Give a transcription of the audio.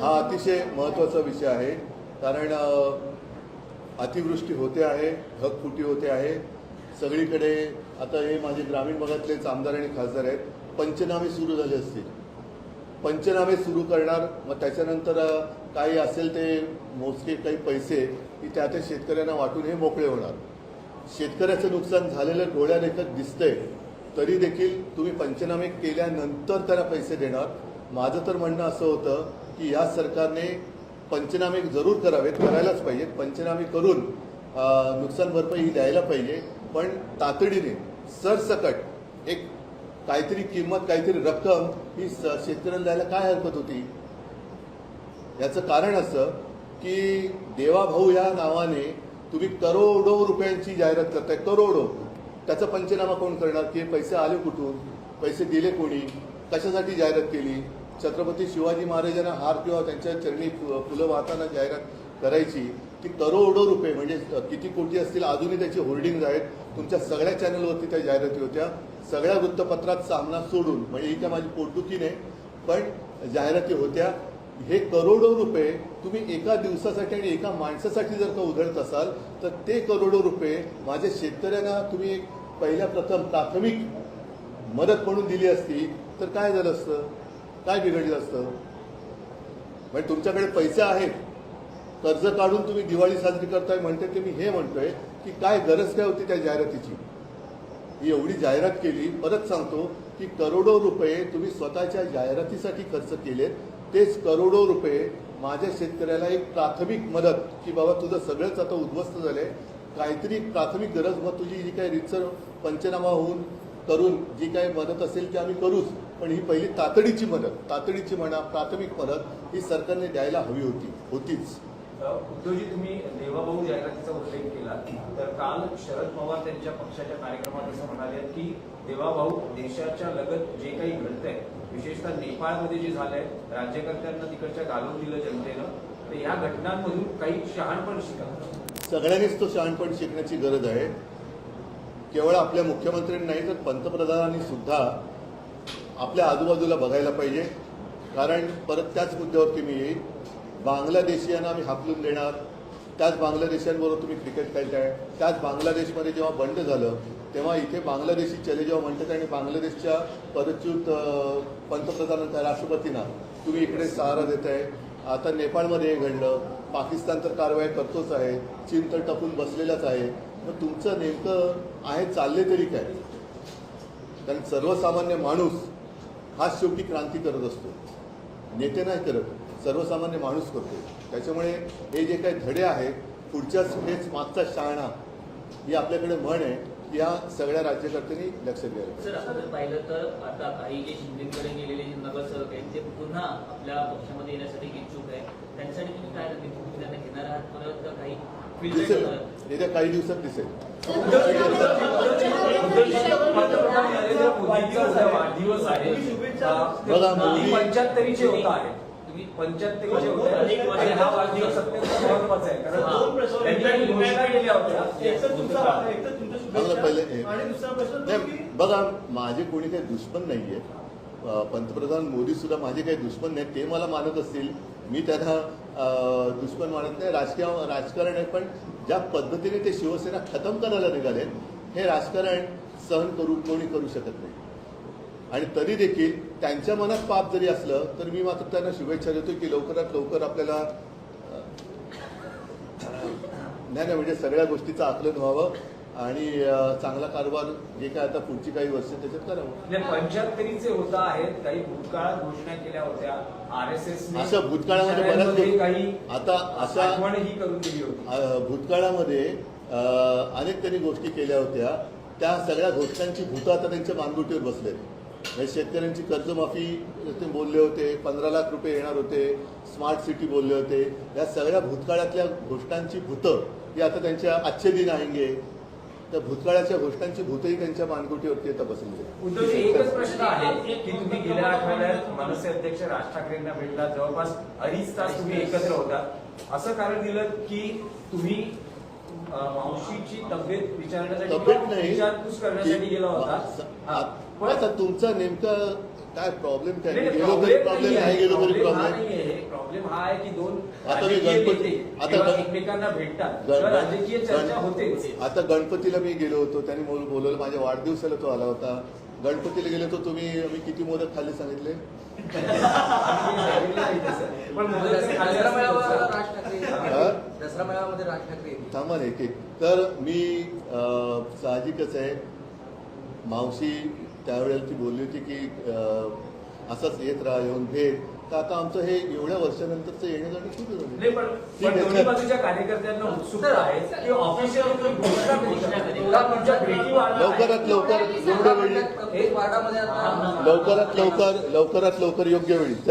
हा अतिशय महत्त्वाचा विषय आहे. कारण अतिवृष्टी होते आहे ढगफुटी होते आहे. सगळीकडे आता हे माझे ग्रामीण भागातलेच आमदार आणि खासदार आहेत. पंचनामे सुरू झाले असतील. पंचनामे सुरू करणार मग त्याच्यानंतर काही असेल ते मोजके काही पैसे की त्या त्या शेतकऱ्यांना वाटून हे मोकळे होणार. शेतकऱ्याचं नुकसान झालेलं डोळ्यादेखत दिसतंय. तरी देखील तुम्ही पंचनामे केल्यानंतर त्याला पैसे देणार. माझं तर म्हणणं असं होतं की या सरकारने पंचनामे जरूर करावेत करायलाच पाहिजेत. पंचनामे करून नुकसान भरपाई ही द्यायला पाहिजे. पण तातडीने सरसकट एक काहीतरी किंमत काहीतरी रक्कम ही स- शेतकऱ्यांना द्यायला काय हरकत होती? याचं कारण असं की देवाभाऊ या नावाने तुम्ही करोडो रुपयांची जाहिरात करताय करोडो. त्याचा पंचनामा कोण करणार? की हे पैसे आले कुठून? पैसे दिले कोणी? कशासाठी जाहिरात केली? छत्रपती शिवाजी महाराजांना हार किंवा त्यांच्या चरणी फुलं वाहताना जाहिरात करायची ती करोडो रुपये म्हणजे किती कोटी असतील अजूनही त्याची होल्डिंग आहेत. तुमच्या सगळ्या चॅनलवरती त्या जाहिराती होत्या. सगळ्या वृत्तपत्रात सामना सोडून म्हणजे ही काय माझी पोटदुखीने नाही पण जाहिराती होत्या. हे करोडो रुपये तुम्ही एका दिवसासाठी आणि एका माणसासाठी जर का उधळत असाल तर ते करोडो रुपये माझ्या शेतकऱ्यांना तुम्ही एक पहिल्या प्रथम प्राथमिक मदत म्हणून दिली असती तर काय झालं असतं? काय बिघडलं असतं? म्हणजे तुमच्याकडे पैसे आहेत कर्ज काढून तुम्ही दिवाळी साजरी करताय म्हणते ते मी हे म्हणतोय की काय गरज काय होती त्या जाहिरातीची? ही एवढी जाहिरात केली परत सांगतो की करोडो रुपये तुम्ही स्वतःच्या जाहिरातीसाठी खर्च केलेत. तेच करोडो रुपये माझ्या शेतकऱ्याला एक प्राथमिक मदत की बाबा तुझं सगळंच आता उद्ध्वस्त झालंय. काहीतरी प्राथमिक गरज मग तुझी जी काही रितसर पंचनामा होऊन करून जी काही मदत असेल ती आम्ही करूच. पण ही पहिली तातडीची मदत तातडीची म्हणा प्राथमिक मदत ही सरकारने द्यायला हवी होती होतीच. उद्धवजी तुम्ही देवाभाऊ जाहिरातीचा उल्लेख केला. तर काल शरद पवार त्यांच्या पक्षाच्या कार्यक्रमात असं म्हणाले की देवाभाऊ देशाच्या लगत जे काही घडतंय विशेषतः नेपाळमध्ये जे झालंय राज्यकर्त्यांना तिकडच्या घालून दिलं जनतेनं तर या घटनांमधून काही शहाणपण शिका. सगळ्यांनीच तो शहाणपण शिकण्याची गरज आहे. केवळ आपल्या मुख्यमंत्र्यांनी नाही तर पंतप्रधानांनी सुद्धा आपल्या आजूबाजूला बघायला पाहिजे. कारण परत त्याच मुद्द्यावरती मी येईल. बांगलादेशीयांना आम्ही हाकलून देणार. त्याच बांगलादेशांबरोबर तुम्ही क्रिकेट खेळताय. त्याच बांगलादेशमध्ये जेव्हा बंड झालं तेव्हा इथे बांगलादेशी चले जेव्हा म्हणतात आणि बांगलादेशच्या परच्युत अं, पंतप्रधानांना राष्ट्रपतींना तुम्ही इकडे सहारा देताय. आता नेपाळमध्ये हे घडलं. पाकिस्तान तर कारवाई करतोच आहे. चीन तर टपून बसलेलाच आहे. मग तुमचं नेमकं आहे चालले तरी काय? कारण सर्वसामान्य माणूस हाच शेवटी क्रांती करत असतो. नेते नाही करत सर्वसामान्य माणूस करतो. त्याच्यामुळे हे जे काही धडे आहेत पुढच्याच हेच मागचा शहाणा ही आपल्याकडे म्हण आहे या सगळ्या राज्यकर्त्यांनी लक्ष द्यायला सर आपण जर पाहिलं तर आता काही जे शिंदेकडे गेलेले जे नगरसेवक आहेत ते पुन्हा आपल्या पक्षामध्ये येण्यासाठी इच्छुक आहे त्यांच्यासाठी तुम्ही काय त्यांना घेणार आहात परत का काही दिसेल? येत्या काही दिवसात दिसेल पंतप्रधान नरेंद्र मोदींचा उद्या वाढदिवस मोदी- पंच्याहत्तरीचे होत आहे. तुम्ही पंच्याहत्तरीचे होत आणि हा वाढदिवस अत्यंत महत्त्वाचा आहे. कारण त्यांनी घोषणा केल्या होत्या. नाही, बघा माझे कोणी काही दुश्मन नाहीये. पंतप्रधान मोदी सुद्धा माझे काही दुश्मन नाहीत. ते मला मानत असतील. मी त्यांना दुश्मन मानत नाही. राजकीय राजकारण आहे पण ज्या पद्धतीने ते शिवसेना खतम करायला निघाले हे राजकारण सहन करू कोणी करू शकत नाही. आणि तरी देखील त्यांच्या मनात पाप जरी असलं तर मी मात्र त्यांना शुभेच्छा देतो की लवकरात लवकर आपल्याला नाही नाही म्हणजे सगळ्या गोष्टीचं आकलन व्हावं आणि चांगला कारभार जे काय आता पुढची काही वर्ष त्याच्यात करावं. पंच्याहत्तरीचे होत आहेत काही भूतकाळात घोषणा केल्या होत्या. आर एस एस अशा भूतकाळामध्ये बऱ्याच काही आता अशा आठवणही करून दिली होती. भूतकाळामध्ये अनेक त्यांनी गोष्टी केल्या होत्या. त्या सगळ्या घोषणांची भूतं आता त्यांच्या मानगुटीवर बसलेत. म्हणजे शेतकऱ्यांची कर्जमाफी ते बोलले होते पंधरा लाख रुपये येणार होते स्मार्ट सिटी बोलले होते. या सगळ्या भूतकाळातल्या घोषणांची भूतं ही आता त्यांच्या आजचे दिन आहेंगे. त्या भूतकाळाच्या घोषणांची भूतही त्यांच्या मानगुटीवरती आता बसलेली एकच प्रश्न आहे की तुम्ही गेल्या आठवड्यात मनसे अध्यक्ष राज ठाकरेंना भेटला जवळपास अडीच तास तुम्ही एकत्र होता. असं कारण दिलं की तुम्ही मावशीची तब्येत विचारण्यासाठी तब्येत नाही. विचारपूस करण्यासाठी गेला होता. हा. आता तुमचा नेमका काय प्रॉब्लेम काय गेलो तरी प्रॉब्लेम. नाही गेलो तरी हा प्रॉब्लेम. प्रॉब्लेम हा आहे की दोन आता मी गणपती- आता एकमेकांना भेटतात. राजकीय चर्चा होते. आता गणपतीला मी गेलो होतो त्यांनी बोल- बोलवलं माझ्या वाढदिवसाला तो आला होता. गणपतीला गेलो होतो तुम्ही मी किती मोदक खाल्ले सांगितले? तर. थांबा एक एक. तर मी साहजिकच आहे. मावशी त्यावेळेला ती बोलली होती की असंच येत राहा येऊन भेट. तर आता आमचं हे एवढ्या वर्षानंतरचं येणं जाणं सुरू झालं. लवकरात लवकर लवकरात लवकर लवकरात लवकर योग्य वेळी. चला.